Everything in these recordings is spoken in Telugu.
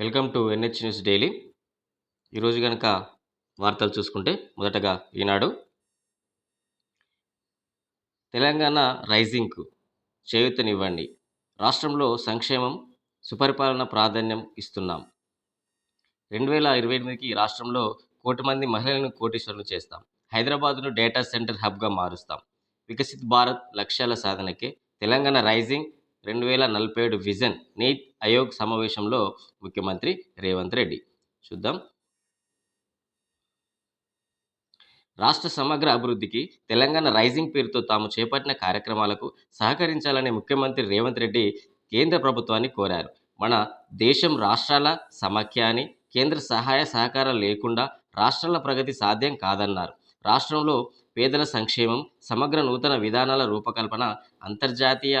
Welcome to NH news daily. ఈరోజు కనుక వార్తలు చూసుకుంటే మొదటగా ఈనాడు తెలంగాణ రైజింగ్కు చేయూతనివ్వండి. రాష్ట్రంలో సంక్షేమం సుపరిపాలన ప్రాధాన్యం ఇస్తున్నాం. రెండు వేల ఇరవై ఎనిమిదికి రాష్ట్రంలో కోటి మంది మహిళలను కోటీశ్వరులు చేస్తాం. హైదరాబాద్ను డేటా సెంటర్ హబ్గా మారుస్తాం. వికసిత్ భారత్ లక్ష్యాల సాధనకే తెలంగాణ రైజింగ్ రెండు వేల నలభై ఏడు విజన్ నీట్ ఆయోగ్ సమావేశంలో ముఖ్యమంత్రి రేవంత్ రెడ్డి. చూద్దాం. రాష్ట్ర సమగ్ర అభివృద్ధికి తెలంగాణ రైజింగ్ పేరుతో తాము చేపట్టిన కార్యక్రమాలకు సహకరించాలని ముఖ్యమంత్రి రేవంత్ రెడ్డి కేంద్ర ప్రభుత్వాన్ని కోరారు. మన దేశం రాష్ట్రాల సమాఖ్య అని కేంద్ర సహాయ సహకారం లేకుండా రాష్ట్రాల ప్రగతి సాధ్యం కాదన్నారు. రాష్ట్రంలో పేదల సంక్షేమం సమగ్ర నూతన విధానాల రూపకల్పన అంతర్జాతీయ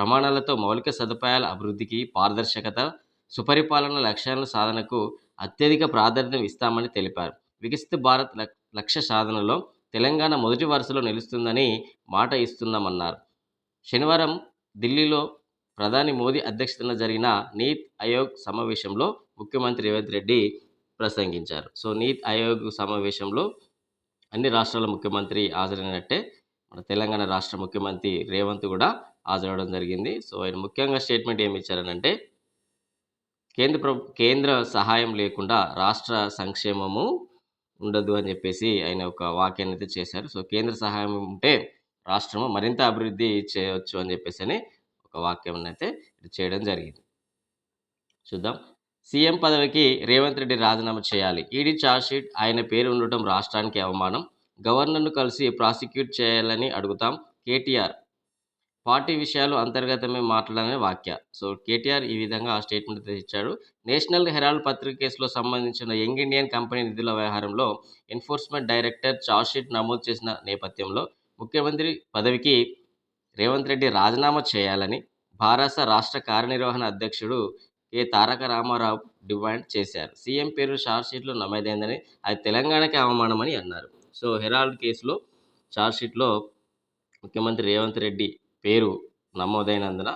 ప్రమాణాలతో మౌలిక సదుపాయాల అభివృద్ధికి పారదర్శకత సుపరిపాలన లక్ష్యాల సాధనకు అత్యధిక ప్రాధాన్యం ఇస్తామని తెలిపారు. వికసిత భారత్ లక్- లక్ష్య సాధనలో తెలంగాణ మొదటి వరుసలో నిలుస్తుందని మాట ఇస్తున్నామన్నారు. శనివారం ఢిల్లీలో ప్రధాని మోదీ అధ్యక్షతన జరిగిన నీత్ ఆయోగ్ సమావేశంలో ముఖ్యమంత్రి రేవంత్ రెడ్డి ప్రసంగించారు. సో నీత్ ఆయోగ్ సమావేశంలో అన్ని రాష్ట్రాల ముఖ్యమంత్రి హాజరైనట్టే మన తెలంగాణ రాష్ట్ర ముఖ్యమంత్రి రేవంత్ కూడా హాజరవడం జరిగింది. సో ఆయన ముఖ్యంగా స్టేట్మెంట్ ఏమి ఇచ్చారనంటే కేంద్ర ప్రభు కేంద్ర సహాయం లేకుండా రాష్ట్ర సంక్షేమము ఉండదు అని చెప్పేసి ఆయన ఒక వాక్యాన్ని అయితే చేశారు. సో కేంద్ర సహాయం ఉంటే రాష్ట్రము మరింత అభివృద్ధి చేయవచ్చు అని చెప్పేసి అని ఒక వాక్యం అయితే చేయడం జరిగింది. చూద్దాం. సీఎం పదవికి రేవంత్ రెడ్డి రాజీనామా చేయాలి. ఈడీ చార్జ్షీట్ ఆయన పేరు ఉండటం రాష్ట్రానికి అవమానం. గవర్నర్ను కలిసి ప్రాసిక్యూట్ చేయాలని అడుగుతాం. కేటీఆర్ పార్టీ విషయాలు అంతర్గతమే మాట్లాడాలనే వాక్య. సో కేటీఆర్ ఈ విధంగా ఆ స్టేట్మెంట్ ఇచ్చాడు. నేషనల్ హెరాల్డ్ పత్రిక కేసులో సంబంధించిన యంగ్ ఇండియన్ కంపెనీ నిధుల వ్యవహారంలో ఎన్ఫోర్స్మెంట్ డైరెక్టర్ చార్జ్షీట్ నమోదు చేసిన నేపథ్యంలో ముఖ్యమంత్రి పదవికి రేవంత్ రెడ్డి రాజీనామా చేయాలని భారత రాష్ట్ర కార్యనిర్వహణ అధ్యక్షుడు కె. తారక రామారావు డిమాండ్ చేశారు. సీఎం పేరు షీట్లో నమోదైందని అది తెలంగాణకి అవమానమని అన్నారు. సో హెరాల్డ్ కేసులో షీట్లో ముఖ్యమంత్రి రేవంత్ రెడ్డి పేరు నమోదైనందున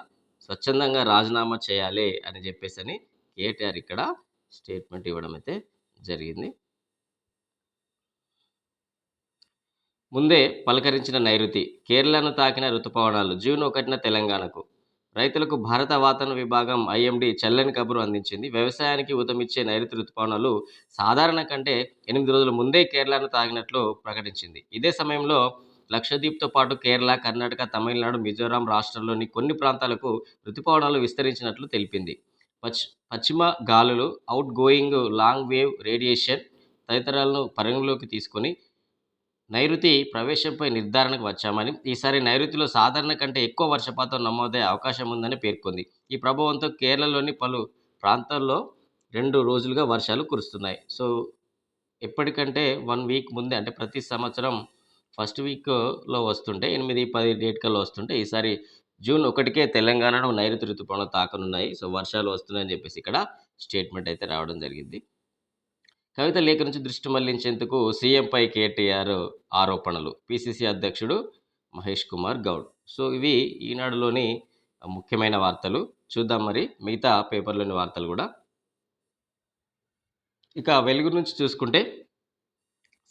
స్వచ్ఛందంగా రాజీనామా చేయాలి అని చెప్పేసి అని కేటీఆర్ ఇక్కడ స్టేట్మెంట్ ఇవ్వడం అయితే జరిగింది. ముందే పలకరించిన నైరుతి కేరళను తాకిన ఋతుపవనాలు జూన్ ఒకటిన తెలంగాణకు. రైతులకు భారత వాతావరణ విభాగం ఐఎండి చల్లని కబురు అందించింది. వ్యవసాయానికి ఊతమిచ్చే నైరుతి ఋతుపవనాలు సాధారణ కంటే ఎనిమిది రోజుల ముందే కేరళను తాగినట్లు ప్రకటించింది. ఇదే సమయంలో లక్షద్వీప్తో పాటు కేరళ కర్ణాటక తమిళనాడు మిజోరాం రాష్ట్రాల్లోని కొన్ని ప్రాంతాలకు ఋతుపవనాలు విస్తరించినట్లు తెలిపింది. పశ్చి పశ్చిమ గాలులు outgoing long wave radiation తదితరాలను పరిగణలోకి తీసుకొని నైరుతి ప్రవేశంపై నిర్ధారణకు వచ్చామని ఈసారి నైరుతిలో సాధారణ కంటే ఎక్కువ వర్షపాతం నమోదయ్యే అవకాశం ఉందని పేర్కొంది. ఈ ప్రభావంతో కేరళలోని పలు ప్రాంతాల్లో రెండు రోజులుగా వర్షాలు కురుస్తున్నాయి. సో ఎప్పటికంటే వన్ వీక్ ముందే అంటే ప్రతి సంవత్సరం ఫస్ట్ వీక్లో వస్తుంటే ఎనిమిది పది డేట్ కల్లా వస్తుంటే ఈసారి జూన్ ఒకటికే తెలంగాణలో నైరుతి ఋతుపవనాలు తాకనున్నాయి. సో వర్షాలు వస్తున్నాయని చెప్పేసి ఇక్కడ స్టేట్మెంట్ అయితే రావడం జరిగింది. కవిత లేఖ నుంచి దృష్టి మళ్ళించేందుకు సీఎంపై కేటీఆర్ ఆరోపణలు. పిసిసి అధ్యక్షుడు మహేష్ కుమార్ గౌడ్. సో ఇవి ఈనాడులోని ముఖ్యమైన వార్తలు. చూద్దాం మరి. మిగతా పేపర్లోని వార్తలు కూడా. ఇక వెలుగు నుంచి చూసుకుంటే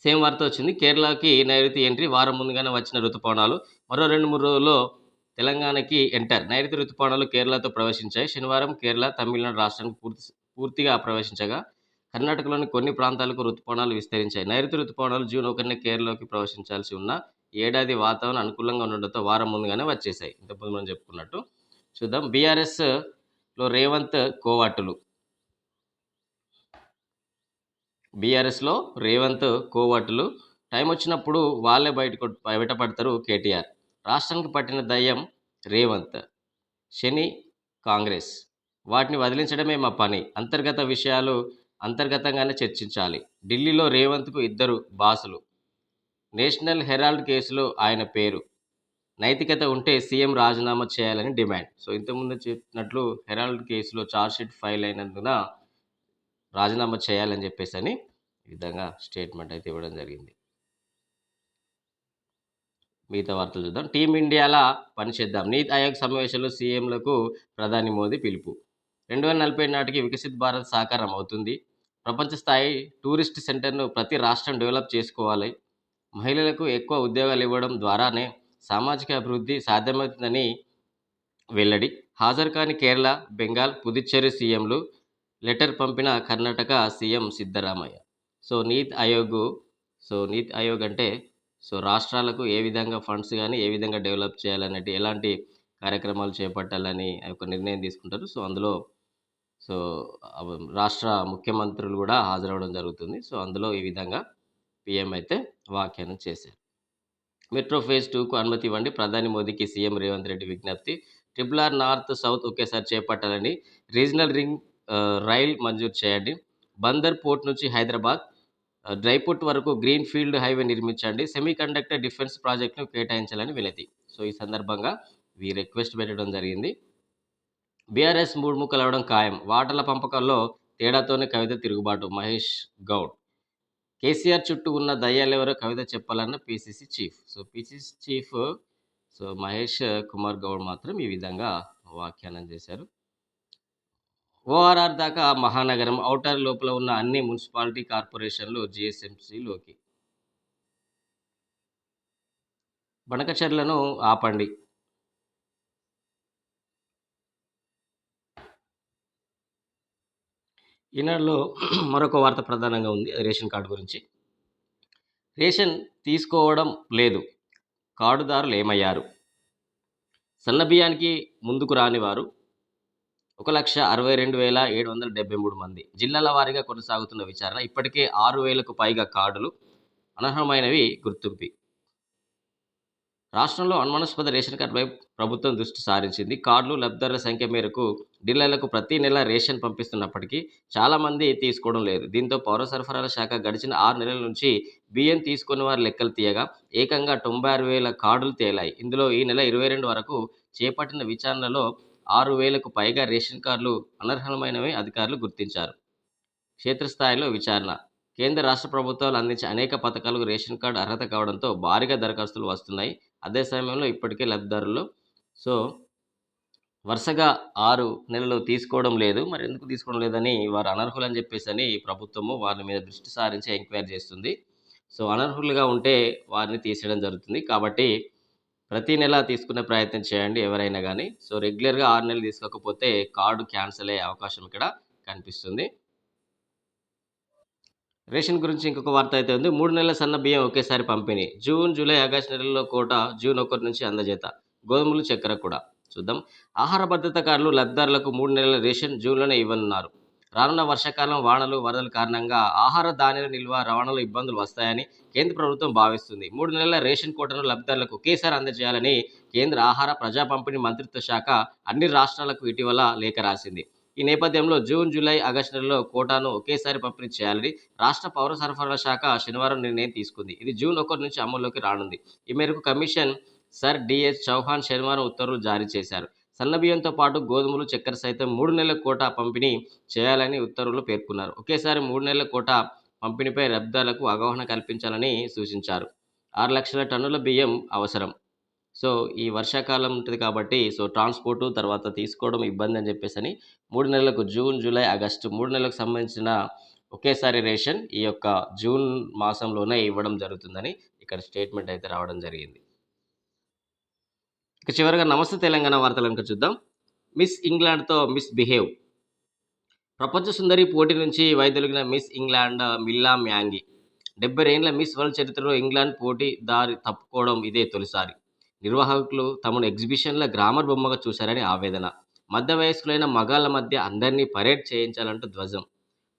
సేమ్ వార్త వచ్చింది. కేరళకి నైరుతి ఎంట్రీ వారం ముందుగానే వచ్చిన ఋతుపవనాలు మరో రెండు మూడు రోజుల్లో తెలంగాణకి ఎంటర్. నైరుతి ఋతుపవనాలు కేరళతో ప్రవేశించాయి. శనివారం కేరళ తమిళనాడు రాష్ట్రానికి పూర్తి పూర్తిగా ప్రవేశించగా కర్ణాటకలోని కొన్ని ప్రాంతాలకు ఋతుపవనాలు విస్తరించాయి. నైరుతి ఋతుపవనాలు జూన్ ఒకరిని కేరళలోకి ప్రవేశించాల్సి ఉన్న ఏడాది వాతావరణం అనుకూలంగా ఉండడంతో వారం ముందుగానే వచ్చేసాయి. ఇంతకుముందు మనం చెప్పుకున్నట్టు చూద్దాం. బీఆర్ఎస్లో రేవంత్ కోవాటులు. బీఆర్ఎస్లో రేవంత్ కోవటులు. టైం వచ్చినప్పుడు వాళ్ళే బయటకు బయటపడతారు కేటీఆర్. రాష్ట్రానికి పట్టిన దయ్యం రేవంత్ శని కాంగ్రెస్. వాటిని వదిలించడమే మా పని. అంతర్గత విషయాలు అంతర్గతంగానే చర్చించాలి. ఢిల్లీలో రేవంత్కు ఇద్దరు బాసులు. నేషనల్ హెరాల్డ్ కేసులో ఆయన పేరు. నైతికత ఉంటే సీఎం రాజీనామా చేయాలని డిమాండ్. సో ఇంతకుముందు చెప్పినట్లు హెరాల్డ్ కేసులో ఛార్జ్షీట్ ఫైల్ అయినందున రాజీనామా చేయాలని చెప్పేసి అని ఈ విధంగా స్టేట్మెంట్ అయితే ఇవ్వడం జరిగింది. మిగతా వార్తలు చూద్దాం. టీమిండియాలా పనిచేద్దాం నీతి ఆయోగ్ సమావేశంలో సీఎంలకు ప్రధాని మోదీ పిలుపు. రెండు వేల నలభై నాటికి వికసిత్ భారత్ సాకారం అవుతుంది. ప్రపంచ స్థాయి టూరిస్ట్ సెంటర్ను ప్రతి రాష్ట్రం డెవలప్ చేసుకోవాలి. మహిళలకు ఎక్కువ ఉద్యోగాలు ఇవ్వడం ద్వారానే సామాజిక అభివృద్ధి సాధ్యమవుతుందని వెల్లడి. హాజరు కాని కేరళ బెంగాల్ పుదుచ్చేరి సీఎంలు లెటర్ పంపిన Karnataka CM Siddaramaiah. So NITI Aayog so NITI Aayog అంటే సో రాష్ట్రాలకు ఏ విధంగా ఫండ్స్ కానీ ఏ విధంగా డెవలప్ చేయాలనేటి ఎలాంటి కార్యక్రమాలు చేపట్టాలని ఒక నిర్ణయం తీసుకుంటారు. సో అందులో సో రాష్ట్ర ముఖ్యమంత్రులు కూడా హాజరవడం జరుగుతుంది. సో అందులో ఈ విధంగా పిఎం అయితే వ్యాఖ్యానం చేశారు. మెట్రో ఫేజ్ టూకు అనుమతి ఇవ్వండి. ప్రధాని మోదీకి సీఎం రేవంత్ రెడ్డి విజ్ఞప్తి. ట్రిపుల్ ఆర్ నార్త్ సౌత్ ఒకేసారి చేపట్టాలని రీజనల్ రింగ్ రైల్ మంజూరు చేయండి. బందర్ పోర్ట్ నుంచి హైదరాబాద్ డ్రైపోర్ట్ వరకు గ్రీన్ ఫీల్డ్ హైవే నిర్మించండి. సెమీ కండక్టర్ డిఫెన్స్ ప్రాజెక్టును కేటాయించాలని వినతి. సో ఈ సందర్భంగా వీ రిక్వెస్ట్ పెట్టడం జరిగింది. బీఆర్ఎస్ మూడు ముక్కలు అవడం ఖాయం. వాటర్ల పంపకంలో తేడాతోనే కవిత తిరుగుబాటు. మహేష్ గౌడ్. కేసీఆర్ చుట్టూ ఉన్న దయ్యాలెవరో Kavitha చెప్పాలన్న PCC chief. So PCC chief so Mahesh Kumar Goud మాత్రం ఈ విధంగా వ్యాఖ్యానం చేశారు. ఓఆర్ఆర్ దాకా మహానగరం ఔటర్ లోపల ఉన్న అన్ని మున్సిపాలిటీ కార్పొరేషన్లు జిఎస్ఎంసీలోకి బనకచర్లను ఆపండి. ఈనాడులో మరొక వార్త ప్రధానంగా ఉంది రేషన్ కార్డు గురించి. రేషన్ తీసుకోవడం లేదు కార్డుదారులు ఏమయ్యారు? సన్న బియ్యానికి ముందుకు రాని వారు ఒక లక్ష అరవై రెండు వేల ఏడు వందల డెబ్బై మూడు మంది. జిల్లాల వారీగా కొనసాగుతున్న విచారణ ఇప్పటికే ఆరు వేలకు పైగా కార్డులు అనర్హమైనవి గుర్తింపు. రాష్ట్రంలో అనుమానాస్పద రేషన్ కార్డుపై ప్రభుత్వం దృష్టి సారించింది. కార్డులు లబ్ధిదారుల సంఖ్య మేరకు డీలర్లకు ప్రతి నెల రేషన్ పంపిస్తున్నప్పటికీ చాలామంది తీసుకోవడం లేదు. దీంతో పౌర సరఫరాల శాఖ గడిచిన ఆరు నెలల నుంచి బియ్యం తీసుకున్న వారి లెక్కలు తీయగా ఏకంగా తొంభై ఆరు వేల కార్డులు తేలాయి. ఇందులో ఈ నెల ఇరవై రెండు వరకు చేపట్టిన విచారణలో ఆరు వేలకు పైగా రేషన్ కార్డులు అనర్హమైనవి అధికారులు గుర్తించారు. క్షేత్రస్థాయిలో విచారణ. కేంద్ర రాష్ట్ర ప్రభుత్వాలు అందించే అనేక పథకాలకు రేషన్ కార్డు అర్హత కావడంతో భారీగా దరఖాస్తులు వస్తున్నాయి. అదే సమయంలో ఇప్పటికే లబ్ధిదారులు సో వరుసగా ఆరు నెలలు తీసుకోవడం లేదు. మరి ఎందుకు తీసుకోవడం లేదని వారు అనర్హులు అని చెప్పేసి అని ప్రభుత్వము వారి మీద దృష్టి సారించి ఎంక్వైరీ చేస్తుంది. సో అనర్హులుగా ఉంటే వారిని తీసేయడం జరుగుతుంది. కాబట్టి ప్రతి నెల తీసుకునే ప్రయత్నం చేయండి ఎవరైనా కానీ సో రెగ్యులర్గా ఆరు నెలలు తీసుకోకపోతే కార్డు క్యాన్సిల్ అయ్యే అవకాశం ఇక్కడ కనిపిస్తుంది. రేషన్ గురించి ఇంకొక వార్త అయితే ఉంది. మూడు నెలల సన్న బియ్యం ఒకేసారి పంపిణీ. జూన్ జూలై ఆగస్టు నెలల్లో కోట జూన్ ఒకటి నుంచి అందజేత. గోధుమలు చక్కెర కూడా. చూద్దాం. ఆహార భద్రత కార్డులు లబ్ధిదారులకు మూడు నెలల రేషన్ జూన్లోనే ఇవ్వనున్నారు. రానున్న వర్షాకాలం వానలు వరదల కారణంగా ఆహార ధాన్యాల నిల్వ రవాణాలో ఇబ్బందులు వస్తాయని కేంద్ర ప్రభుత్వం భావిస్తుంది. మూడు నెలల రేషన్ కోటను లబ్ధిదారులకు ఒకేసారి అందజేయాలని కేంద్ర ఆహార ప్రజా పంపిణీ మంత్రిత్వ శాఖ అన్ని రాష్ట్రాలకు ఇటీవల లేఖ రాసింది. ఈ నేపథ్యంలో జూన్ జూలై ఆగస్టు నెలలో కోటాను ఒకేసారి పంపిణీ చేయాలని రాష్ట్ర పౌర సరఫరాల శాఖ శనివారం నిర్ణయం తీసుకుంది. ఇది జూన్ ఒకటి నుంచి అమల్లోకి రానుంది. ఈ మేరకు కమిషన్ సర్ డిఎస్ చౌహాన్ శనివారం ఉత్తర్వులు జారీ చేశారు. సన్నబియ్యంతో పాటు గోధుమలు చక్కెర సైతం మూడు నెలల కోటా పంపిణీ చేయాలని ఉత్తర్వులు పేర్కొన్నారు. ఒకేసారి మూడు నెలల కోటా పంపిణీపై రబ్దాలకు అవగాహన కల్పించాలని సూచించారు. ఆరు లక్షల టన్నుల బియ్యం అవసరం. సో ఈ వర్షాకాలం ఉంటుంది కాబట్టి సో ట్రాన్స్పోర్టు తర్వాత తీసుకోవడం ఇబ్బంది అని చెప్పేసి అని మూడు నెలలకు జూన్ జూలై ఆగస్టు మూడు నెలలకు సంబంధించిన ఒకేసారి రేషన్ ఈ యొక్క జూన్ మాసంలోనే ఇవ్వడం జరుగుతుందని ఇక్కడ స్టేట్మెంట్ అయితే రావడం జరిగింది. ఇక చివరిగా నమస్తే తెలంగాణ వార్తలు కనుక చూద్దాం. మిస్ ఇంగ్లాండ్తో మిస్ బిహేవ్. ప్రపంచ సుందరి పోటీ నుంచి వైదొలిగిన మిస్ ఇంగ్లాండ్ మిల్లా మ్యాంగి. డెబ్బై ఏళ్ళ మిస్ వరల్డ్ చరిత్రలో ఇంగ్లాండ్ పోటీ దారి తప్పుకోవడం ఇదే తొలిసారి. నిర్వాహకులు తమను ఎగ్జిబిషన్ల గ్రామర్ బొమ్మగా చూశారని ఆవేదన. మధ్య వయస్కులైన మగాళ్ళ మధ్య అందరినీ పరేడ్ చేయించాలంటూ ధ్వజం.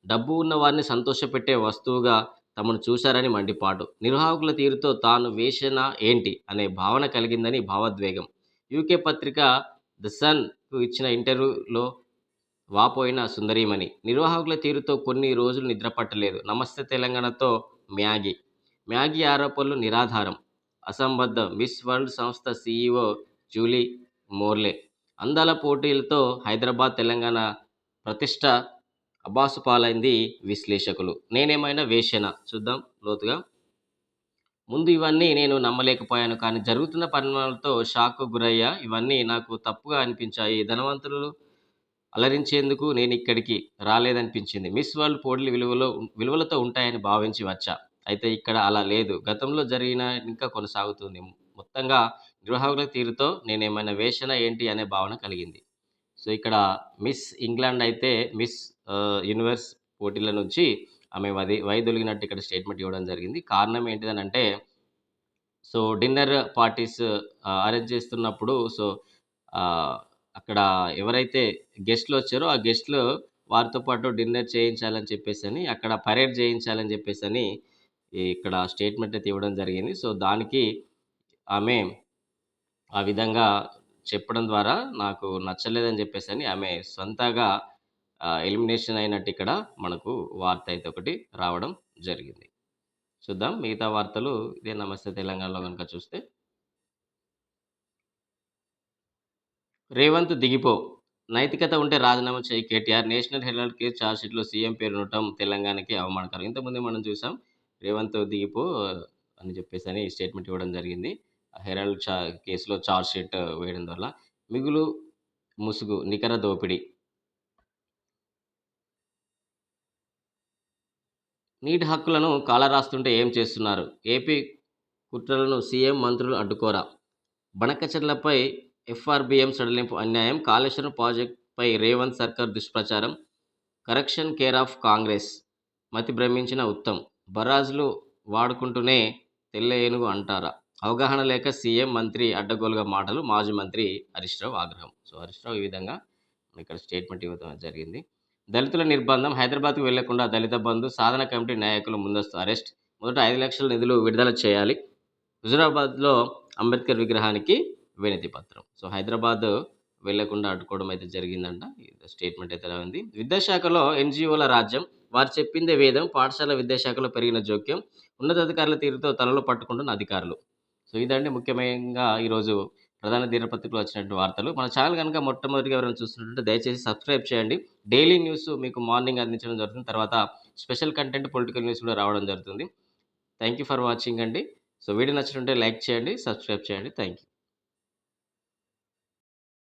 డబ్బు ఉన్న వారిని సంతోషపెట్టే వస్తువుగా తమను చూశారని మండిపాటు. నిర్వాహకుల తీరుతో తాను వేసిన ఏంటి అనే భావన కలిగిందని భావోద్వేగం. యూకే పత్రిక ద సన్కు ఇచ్చిన ఇంటర్వ్యూలో వాపోయిన సుందరీమణి నిర్వాహకుల తీరుతో కొన్ని రోజులు నిద్రపట్టలేదు నమస్తే తెలంగాణతో మ్యాగీ. మ్యాగీ ఆరోపణలు నిరాధారం. అసంబద్ధం మిస్ వరల్డ్ సంస్థ సీఈఓ జూలీ మోర్లే అందాల పోటీలతో హైదరాబాద్ తెలంగాణ ప్రతిష్ట అబాసు పాలైంది విశ్లేషకులు. నేనేమైనా వేషన? చూద్దాం లోతుగా. ముందు ఇవన్నీ నేను నమ్మలేకపోయాను. కానీ జరుగుతున్న పరిణామాలతో షాక్ గురయ్యా. ఇవన్నీ నాకు తప్పుగా అనిపించాయి. ధనవంతులు అలరించేందుకు నేను ఇక్కడికి రాలేదనిపించింది. మిస్ వరల్డ్ పోటీలు విలువలో విలువలతో ఉంటాయని భావించి వచ్చా. అయితే ఇక్కడ అలా లేదు. గతంలో జరిగిన ఇంకా కొనసాగుతుంది. మొత్తంగా నిర్వాహకుల తీరుతో నేను ఏమైనా వేషన ఏంటి అనే భావన కలిగింది. సో ఇక్కడ మిస్ ఇంగ్లాండ్ అయితే మిస్ యూనివర్స్ పోటీల నుంచి ఆమె వది వైదొలిగినట్టు ఇక్కడ స్టేట్మెంట్ ఇవ్వడం జరిగింది. కారణం ఏంటిదని అంటే సో డిన్నర్ పార్టీస్ అరేంజ్ చేస్తున్నప్పుడు సో అక్కడ ఎవరైతే గెస్ట్లు వచ్చారో ఆ గెస్ట్లు వారితో పాటు డిన్నర్ చేయించాలని చెప్పేసి అని అక్కడ పరేడ్ చేయించాలని చెప్పేసి అని ఇక్కడ స్టేట్మెంట్ అయితే ఇవ్వడం జరిగింది. సో దానికి ఆమె ఆ విధంగా చెప్పడం ద్వారా నాకు నచ్చలేదని చెప్పేసి అని ఆమె సొంతగా ఎలిమినేషన్ అయినట్టు ఇక్కడ మనకు వార్త అయితే ఒకటి రావడం జరిగింది. చూద్దాం మిగతా వార్తలు ఇదే నమస్తే తెలంగాణలో కనుక చూస్తే. రేవంత్ దిగిపో. నైతికత ఉంటే రాజీనామా చేయి కేటీఆర్. నేషనల్ హెరాల్డ్ కేసు ఛార్జ్షీట్లో సీఎం పేరు ఉండటం తెలంగాణకి అవమానకరం. ఇంతకుముందు మనం చూసాం రేవంత్ దిగిపో అని చెప్పేసి అని స్టేట్మెంట్ ఇవ్వడం జరిగింది. హెరాల్డ్ చా కేసులో ఛార్జ్ షీట్ వేయడం వల్ల మిగులు ముసుగు నికర దోపిడీ నీటి హక్కులను కాలరాస్తుంటే ఏం చేస్తున్నారు? ఏపీ కుట్రలను సీఎం మంత్రులు అడ్డుకోరా? బణకచర్లపై ఎఫ్ఆర్బిఎం సడలింపు అన్యాయం కాళేశ్వరం ప్రాజెక్టుపై రేవంత్ సర్కార్ దుష్ప్రచారం కరెక్షన్ కేర్ ఆఫ్ కాంగ్రెస్ మతి భ్రమించిన ఉత్తమ్ బరాజులు వాడుకుంటూనే తెల్ల ఏనుగు అంటారా? అవగాహన లేక సీఎం మంత్రి అడ్డగోలుగా మాటలు మాజీ మంత్రి హరీష్ రావు ఆగ్రహం. సో హరీష్ రావు ఈ విధంగా ఇక్కడ స్టేట్మెంట్ ఇవ్వడం జరిగింది. దళితుల నిర్బంధం హైదరాబాద్కు వెళ్ళకుండా దళిత బంధు సాధన కమిటీ నాయకులు ముందస్తు అరెస్ట్. మొదట ఐదు లక్షల నిధులు విడుదల చేయాలి. హుజురాబాద్లో అంబేద్కర్ విగ్రహానికి వినతి పత్రం. సో హైదరాబాద్ వెళ్ళకుండా అడ్డుకోవడం అయితే జరిగిందంట. ఇది స్టేట్మెంట్ అయితే ఉంది? విద్యాశాఖలో ఎన్జిఓల రాజ్యం. వారు చెప్పిందే వేదం. పాఠశాల విద్యాశాఖలో పెరిగిన జోక్యం. ఉన్నతాధికారుల తీరుతో తలలో పట్టుకుంటున్న అధికారులు. సో ఇదండి ముఖ్యంగా ఈరోజు ప్రధాన దినపత్రికలో వచ్చినటువంటి వార్తలు. మన ఛానల్ కనుక మొట్టమొదటిగా ఎవరైనా చూస్తున్నట్టు దయచేసి సబ్స్క్రైబ్ చేయండి. డైలీ న్యూస్ మీకు మార్నింగ్ అందించడం జరుగుతుంది. తర్వాత స్పెషల్ కంటెంట్ పొలిటికల్ న్యూస్ కూడా రావడం జరుగుతుంది. థ్యాంక్ యూ ఫర్ వాచింగ్ అండి. సో వీడియో నచ్చినట్టే లైక్ చేయండి సబ్స్క్రైబ్ చేయండి. Thank you